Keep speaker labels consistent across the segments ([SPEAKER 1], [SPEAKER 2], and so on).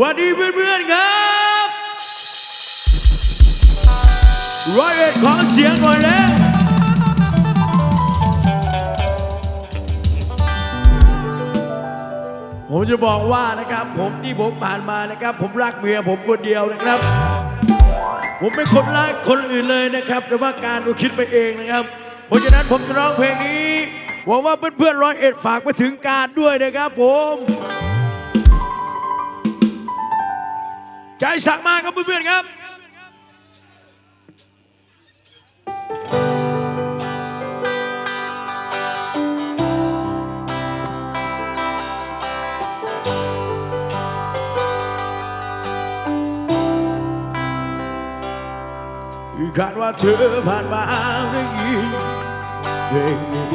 [SPEAKER 1] วัสดีเพื่อนๆครับร้อยเอ็ดขอเสียงหน่อยแล้วผมจะบอกว่านะครับ ผมที่ผมผ่านมานะครับ ผมรักเมียผมคนเดียวนะครับ ผมไม่คนรักคนอื่นเลยนะครับ แต่ว่าการก็คิดไปเองนะครับ เพราะฉะนั้นผมจะร้องเพลงนี้หวังว่าเพื่อนๆร้อยเอ็ดฝากไปถึงการด้วยนะครับผม ใจสั่งมาครับเพื่อนๆครับคาดว่าเธอผ่านมาได้ยินเพลงนี้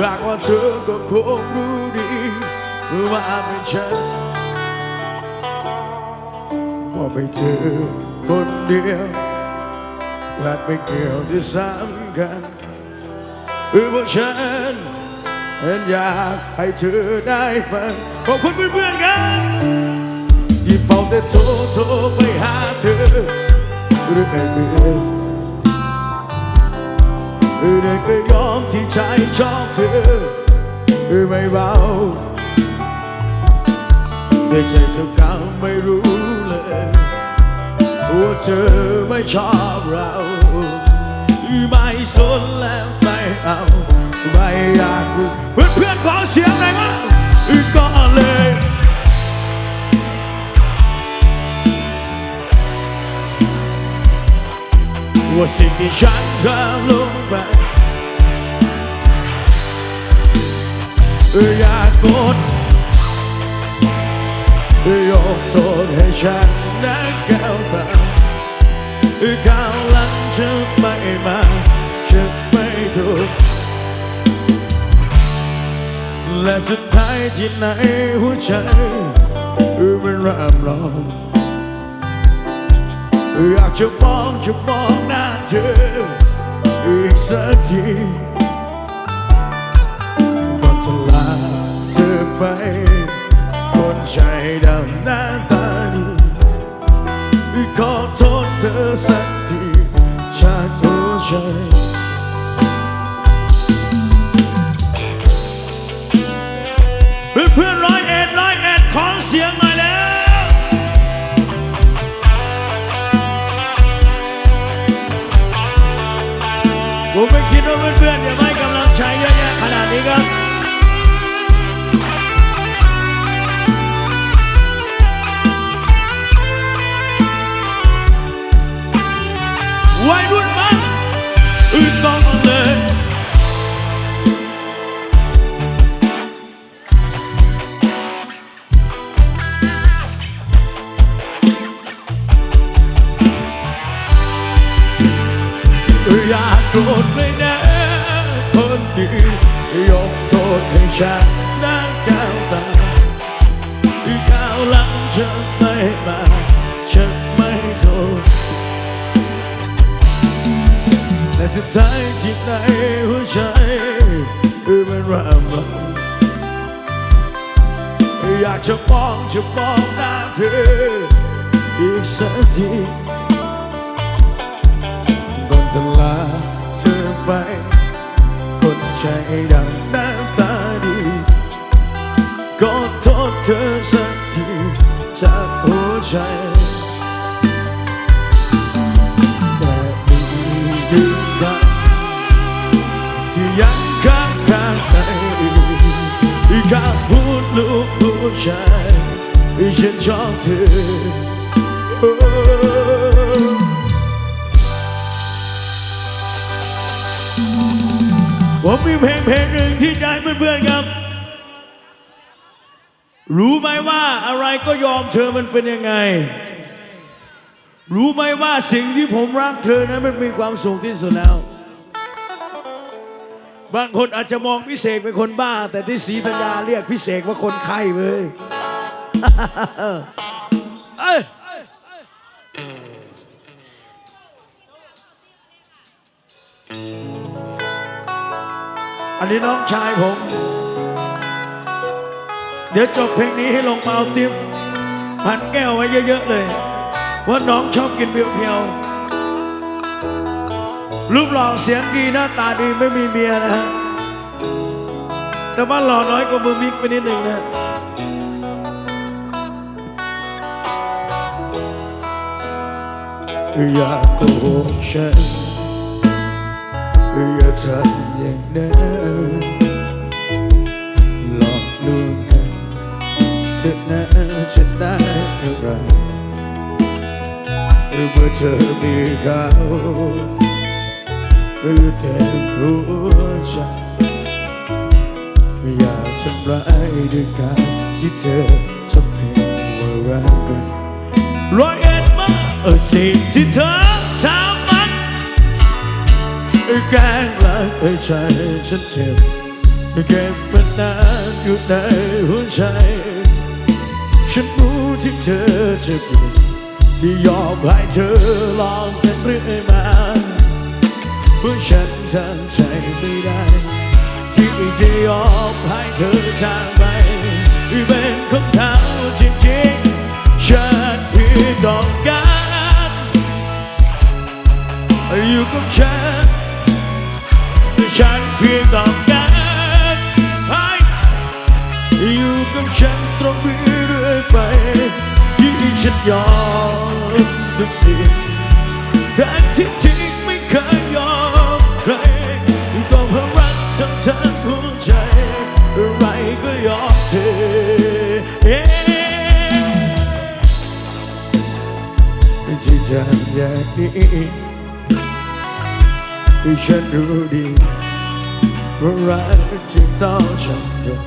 [SPEAKER 1] หากว่าเธอก็คงรู้ดีว่าเป็นฉัน ว่าไม่เจอคนเดียวอาจไม่เกี่ยวที่สำคัญเออเพราะฉันเห็นอยากให้เธอได้ฟังขอบคุณเพื่อนๆครับที่เฝ้าแต่โทรโทรไปหาเธอเรื่อยเรื่อยเรื่อยก็ยอมที่ใจชอบเธอหรือไม่เบาในใจเจ้าเก่าไม่รู้ ว่าเธอไม่ชอบเราไม่สนแล้วไม่เอาไม่อยากรู้เพื่อนเพื่อนขอเสียงหน่อยมั้งก็เลยว่าสิ่งที่ฉันทำลงไปอยากกดยกโทษให้ฉันนะก้าวมา ก้าวหลังจะไม่มาจะไม่ถูกและสุดท้ายที่ไหนหัวใจมันรำร้องอยากจะมองจะมองหน้าเธออีกสักทีก่อนจะลาเธอไปคนใจดำหน้าตา ขอโทษเธอสักทีจากหัวใจ อยากจะมองจะมองหน้าเธออีกสักทีก่อนจะลาเธอไปคนใจดำหน้าตาดีก็โทษเธอสักทีจากหัวใจแต่มีดึงกันที่ยังค้างคางในคำพูดลูก ผู้ชายฉันชอบเธอผมมีเพลงเพลงหนึ่งที่ใจเพื่อนๆครับ รู้ไหมว่าอะไรก็ยอมเธอมันเป็นยังไง รู้ไหมว่าสิ่งที่ผมรักเธอนั้นมันมีความสุขที่สุดแล้ว บางคนอาจจะมองพิเศษเป็นคนบ้า แต่ที่ศรีธัญญาเรียกพิเศษว่าคนไข้เว้ยเอ้ยอันนี้น้องชายผม เดี๋ยวจบเพลงนี้ให้ลงมาเอาตรียมพันแก้วไว้เยอะๆเลย ว่าน้องชอบกินเพียวๆ รูปหล่อเสียงดีหน้าตาดีไม่มีเมียนะฮะแต่ว่าหล่อน้อยกว่ามือมิกไปนิดหนึ่งนะอย่าโกหกฉันอย่าทำอย่างนั้นหลอกลวงกันเธอนั้นฉันได้อะไรเมื่อเธอมีเขา เต็มหัวใจอย่าทำร้ายด้วยการที่เธอทำเพียงว่ารักกันร้อยเอ็ดมาเออสิ่งที่เธอทำมันแกล้งรักไอ้ใจฉันเจ็บเก็บมันนานอยู่ในหัวใจฉันรู้ที่เธอจะเปลี่ยนที่ยอมให้เธอลองเป็นเรื่อยมา เมื่อฉันทำใจไม่ได้ ที่จะยอมให้เธอจากไปเป็นของเขาจริงๆฉันเพียงต้องการอยู่กับฉันฉันเพียงต้องการให้อยู่กับฉันตรงนี้เรื่อยไปที่ฉันยอมทุกสิ่งแต่ที่จริง ทั้งหัวใจอะไรก็ยอมเธอที่ทำอย่างนี้ฉันรู้ดีว่ารักที่ต้องฉันยก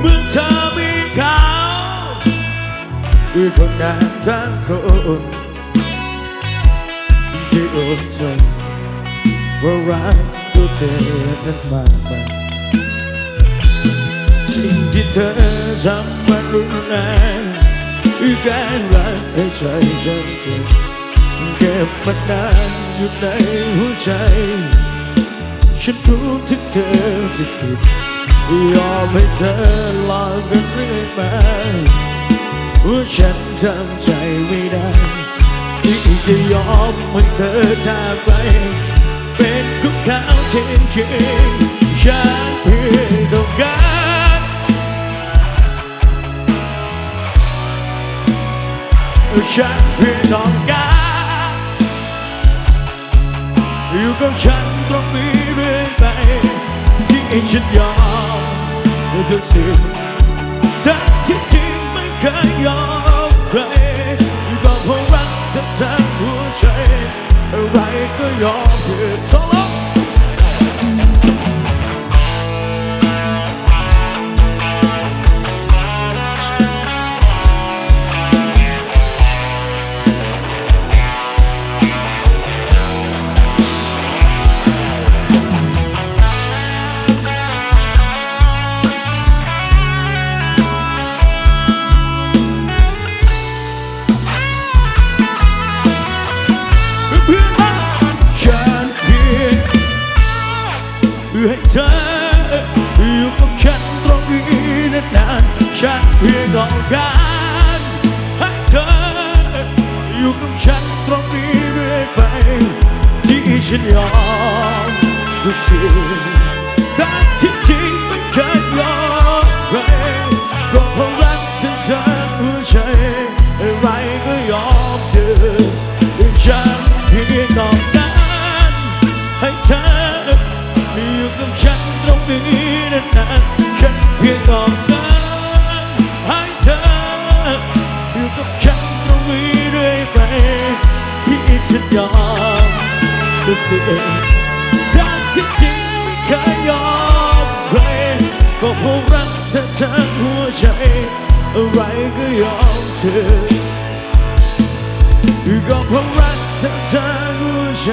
[SPEAKER 1] เมื่อเธอมีเขาคนนั้นทั้งคนที่อดทนว่ารัก เธอนั้นมากไปสิ่งที่เธอทำมันรุนแรงแกล้งรักให้ใจฉันเจ็บเก็บมันนานอยู่ในหัวใจ ฉันรู้ที่เธอจะผิดยอมให้เธอหลอกกันเรื่อยมาว่าฉันทำใจไม่ได้ที่จะยอมให้เธอจากไป เของเขาจริงๆฉันเพียงต้องการฉันเพียงต้องการอยู่กับฉันตรงนี้เรื่อยไปที่ฉันยอมทุกสิ่งทั้งที่จริงไม่เคยยอมใครก็เพราะรักเธอทั้งหัวใจอะไรก็ยอมเธอ นเพียงต้องการให้เธอ อยู่กับฉันตรงนี้เรื่อยไป ที่ฉันยอมทุกสิ่งแต่ที่ ก็ยอมเธอก็เพราะรักเธอทั้งหัวใจ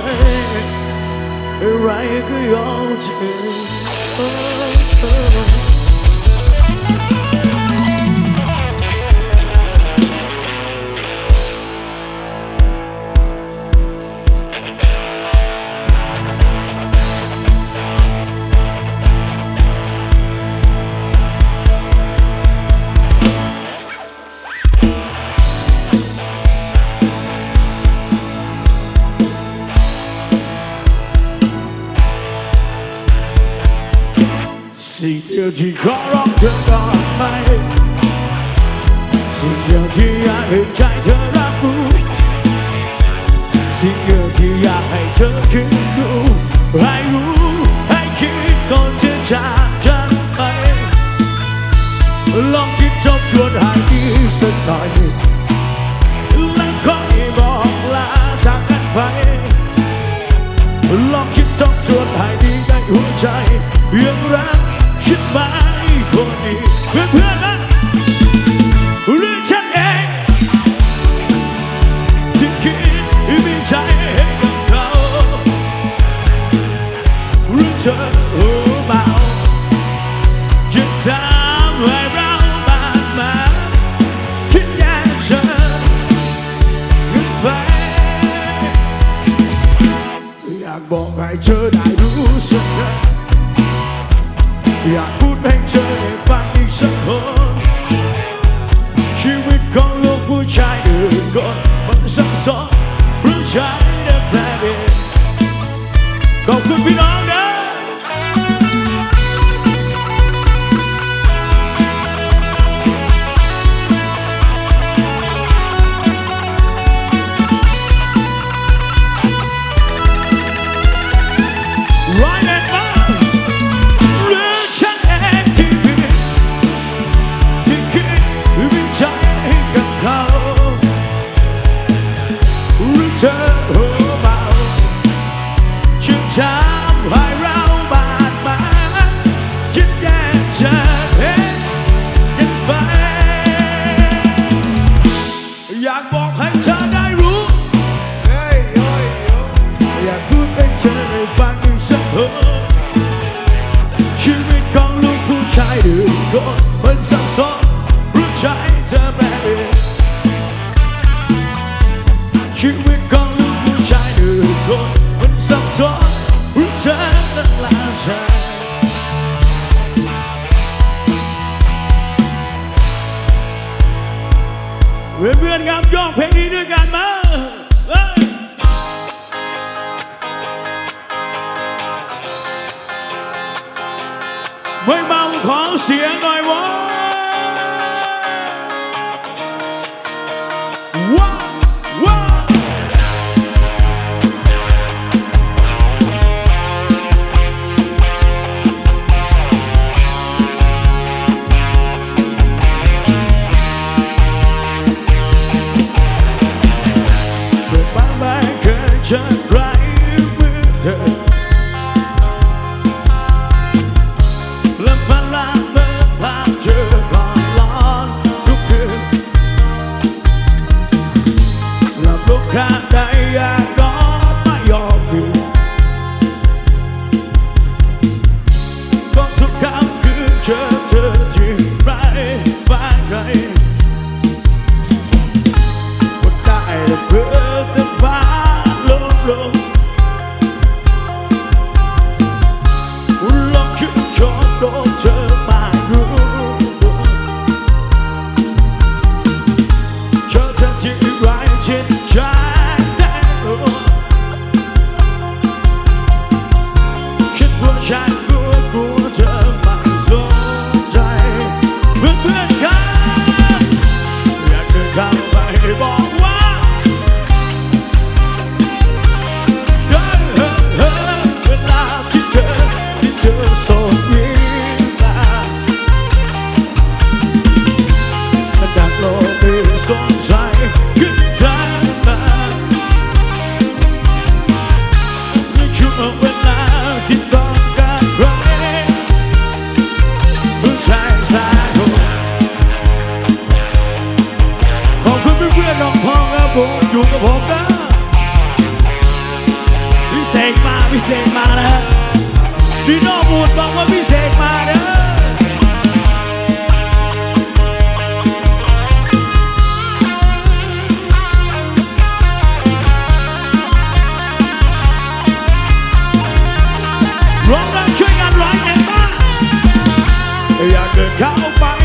[SPEAKER 1] อะไรก็ยอมเธอ สิ่งเดียวที่ขอร้องเธอก็รับไหมสิ่งเดียวที่อยากให้ใจเธอรับรู้สิ่งเดียวที่อยากให้เธอคิดดูให้รู้ให้คิดก่อนจะจากกันไปลองคิดทบทวนหายดีสักหน่อยและขอให้บอกลาจากกันไปลองคิดทบทวนหายดีในหัวใจยังรัก goodbye, honey. có lúc vui trai đường con vẫn sẵn sỏ, vui trai đẹp đẹp. Cầu thương biết đó return 줘 church. ผมอยู่กับผมนะพิเศษมาพิเศษมานะดีโน่บูดบอกว่าพิเศษมานะรวมกันช่วยกันร้อยเองบ้าอยากเดินเข้าไป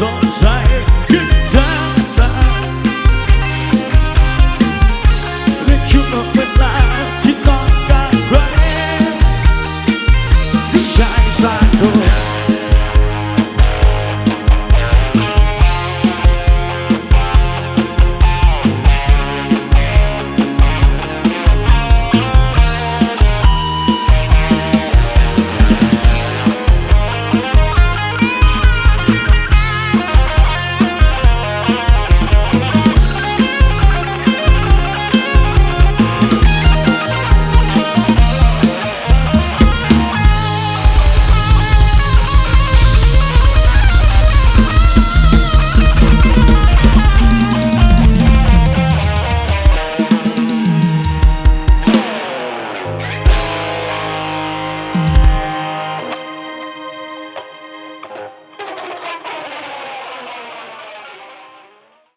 [SPEAKER 1] son